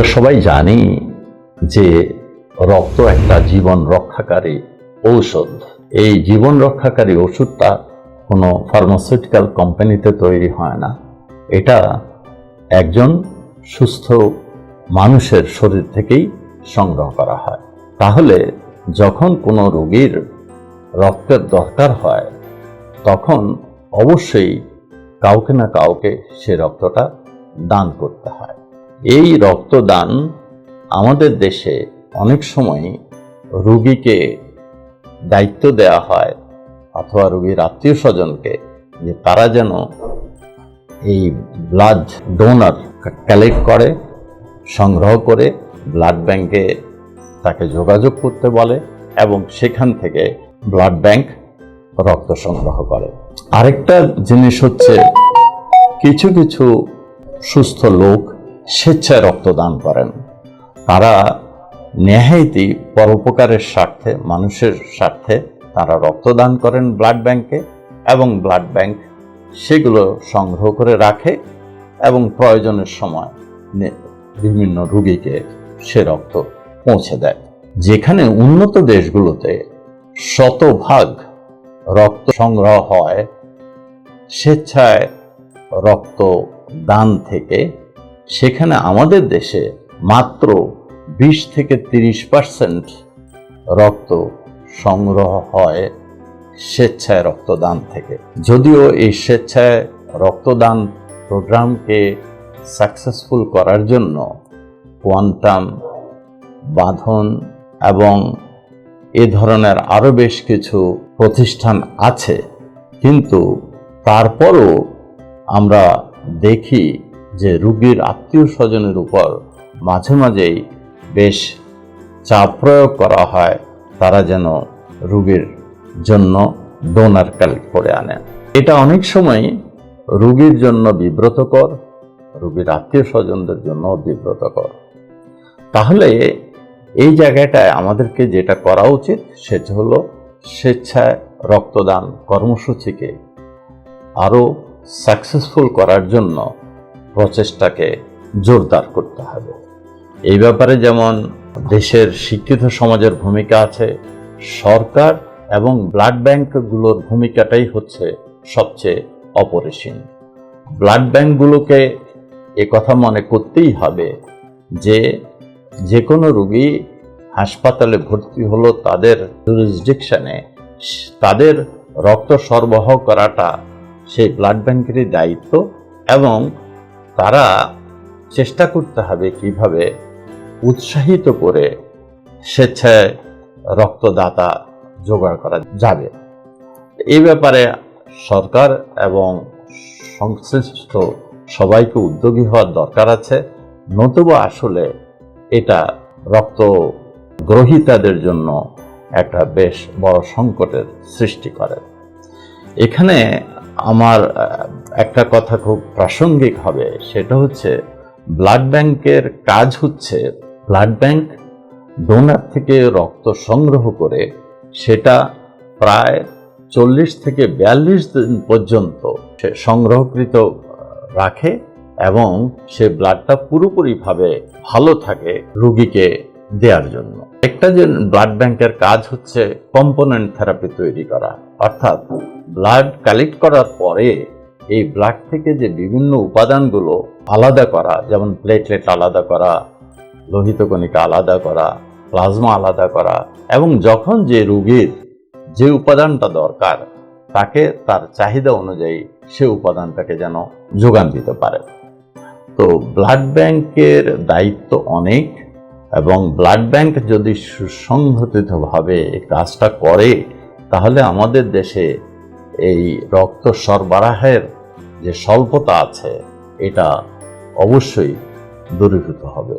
আমরা সবাই জানি যে রক্ত একটা জীবন রক্ষাকারী ঔষধ। এই জীবন রক্ষাকারী ওষুধটা কোনো ফার্মাসিউটিক্যাল কোম্পানিতে তৈরি হয় না। এটা একজন সুস্থ মানুষের শরীর থেকেই সংগ্রহ করা হয়। তাহলে যখন কোনো রোগীর রক্তের দরকার হয়, তখন অবশ্যই কাউকে না কাউকে সে রক্তটা দান করতে হয়। এই রক্তদান আমাদের দেশে অনেক সময় রুগীকে দায়িত্ব দেওয়া হয় অথবা রুগীর আত্মীয় স্বজনকে যে তারা যেন এই ব্লাড ডোনার কালেক্ট করে, সংগ্রহ করে ব্লাড ব্যাংকে তাকে যোগাযোগ করতে বলে এবং সেখান থেকে ব্লাড ব্যাংক রক্ত সংগ্রহ করে। আরেকটা জিনিস হচ্ছে, কিছু কিছু সুস্থ লোক স্বেচ্ছায় রক্তদান করেন। তারা নেহাইতি পরোপকারের স্বার্থে, মানুষের স্বার্থে তারা রক্তদান করেন ব্লাড ব্যাংকে এবং ব্লাড ব্যাংক সেগুলো সংগ্রহ করে রাখে এবং প্রয়োজনের সময় বিভিন্ন রুগীকে সে রক্ত পৌঁছে দেয়। যেখানে উন্নত দেশগুলোতে শতভাগ রক্ত সংগ্রহ হয়, স্বেচ্ছায় রক্ত দান থেকে সেখানে আমাদের দেশে মাত্র বিশ থেকে তিরিশ পার্সেন্ট রক্ত সংগ্রহ হয় স্বেচ্ছায় রক্তদান থেকে। যদিও এই স্বেচ্ছায় রক্তদান প্রোগ্রামকে সাকসেসফুল করার জন্য কোয়ান্টাম, বাঁধন এবং এ ধরনের আরও বেশ কিছু প্রতিষ্ঠান আছে। কিন্তু তারপরও আমরা দেখি যে রুগীর আত্মীয় স্বজনের উপর মাঝে মাঝেই বেশ চাপ প্রয়োগ করা হয়, তারা যেন রুগীর জন্য ডোনার কালেক্ট করে আনে। এটা অনেক সময় রুগীর জন্য বিব্রতকর, রুগীর আত্মীয় স্বজনদের জন্য বিব্রতকর। তাহলে এই জায়গাটায় আমাদেরকে যেটা করা উচিত সেটা হলো স্বেচ্ছায় রক্তদান কর্মসূচিকে আরও সাকসেসফুল করার জন্য প্রচেষ্টাকে জোরদার করতে হবে। এই ব্যাপারে যেমন দেশের শিক্ষিত সমাজের ভূমিকা আছে, সরকার এবং ব্লাড ব্যাংকগুলোর ভূমিকাটাই হচ্ছে সবচেয়ে অপরিসীম। ব্লাড ব্যাংকগুলোকে কথা মনে করতেই হবে যে যে কোনো রোগী হাসপাতালে ভর্তি হলো তাদের জুরিসডিকশনে তাদের রক্ত সরবরাহ করাটা সেই ব্লাড ব্যাংকেরই দায়িত্ব এবং তারা চেষ্টা করতে হবে কীভাবে উৎসাহিত করে স্বেচ্ছায় রক্তদাতা জোগাড় করা যাবে। এই ব্যাপারে সরকার এবং সংশ্লিষ্ট সবাইকে উদ্যোগী হওয়ার দরকার আছে, নতুবা আসলে এটা রক্ত গ্রহীতাদের জন্য একটা বেশ বড় সংকটের সৃষ্টি করে। এখানে আমার একটা কথা খুব প্রাসঙ্গিক হবে, সেটা হচ্ছে ব্লাড ব্যাংকের কাজ হচ্ছে ব্লাড ব্যাংক ডোনার থেকে রক্ত সংগ্রহ করে সেটা প্রায় চল্লিশ থেকে বিয়াল্লিশ দিন পর্যন্ত সে সংগ্রহকৃত রাখে এবং সে ব্লাডটা পুরোপুরিভাবে ভালো থাকে রুগীকে দেওয়ার জন্য। একটা যে ব্লাড ব্যাংকের কাজ হচ্ছে কম্পোনেন্ট থেরাপি তৈরি করা। অর্থাৎ ব্লাড কালেক্ট করার পরে এই ব্লাড থেকে যে বিভিন্ন উপাদানগুলো আলাদা করা, যেমন প্লেটলেট আলাদা করা, লোহিত কণিকা আলাদা করা প্লাজমা আলাদা করা, এবং যখন যে রোগীর যে উপাদানটা দরকার, তাকে তার চাহিদা অনুযায়ী সে উপাদানটাকে যেন যোগান দিতে পারে। তো ব্লাড ব্যাংকের দায়িত্ব অনেক, এবং ব্লাড ব্যাংক যদি সুসংগঠিতভাবে কাজটা করে তাহলে আমাদের দেশে এই রক্ত সরবরাহের যে স্বল্পতা আছে এটা অবশ্যই দূরীভূত হবে।